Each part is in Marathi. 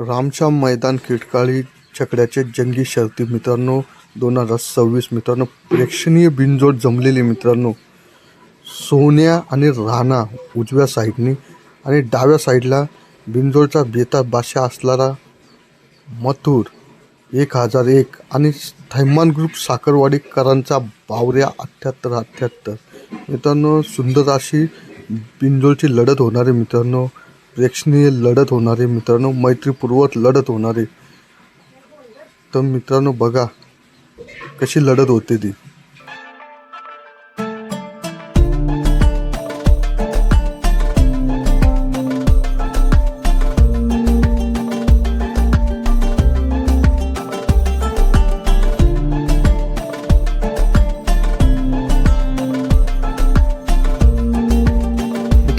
रामश्याम मैदान किटकाळी छकड्याचे जंगी शर्ती मित्रांनो दोन हजार सव्वीस मित्रांनो प्रेक्षणीय बिनजोड जमलेली मित्रांनो सोन्या आणि राणा उजव्या साईडनी आणि डाव्या साईडला बिनजोडचा बेता बादशाह असणारा मथुर एक हजार एक आणि थैमान ग्रुप साखरवाडीकरांचा बावऱ्या अठ्ठ्याहत्तर अठ्ठ्याहत्तर मित्रांनो सुंदर अशी बिनजोडची लढत होणारे मित्रांनो प्रेक्षणीय लढत होणारे मित्रांनो मैत्रीपूर्वक लढत होणारे. तर मित्रांनो बघा कशी लढत होते ती.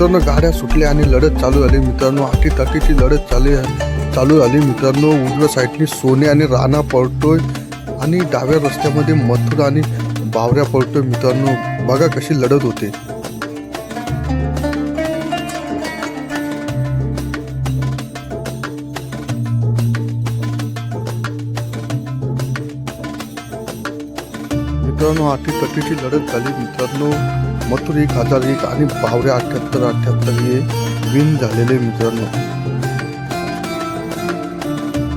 मित्रांनो गाड्या सुटल्या आणि लढत चालू झाली. मित्रांनो आठी लढत चालू चालू झाली. मित्रांनो उजव्या साईडनी सोने आणि राणा पळतोय आणि डाव्या रस्त्यामध्ये मथुर आणि बावऱ्या पळतोय. मित्रांनो बघा कशी लढत होते. मित्रांनो आठी तटीची लढत झाली. मित्रांनो मथुर एक हजार एक आणि बावऱ्या अठ्ठ्याहत्तर अठ्ठ्याहत्तर हे विन झालेले मित्रांनो.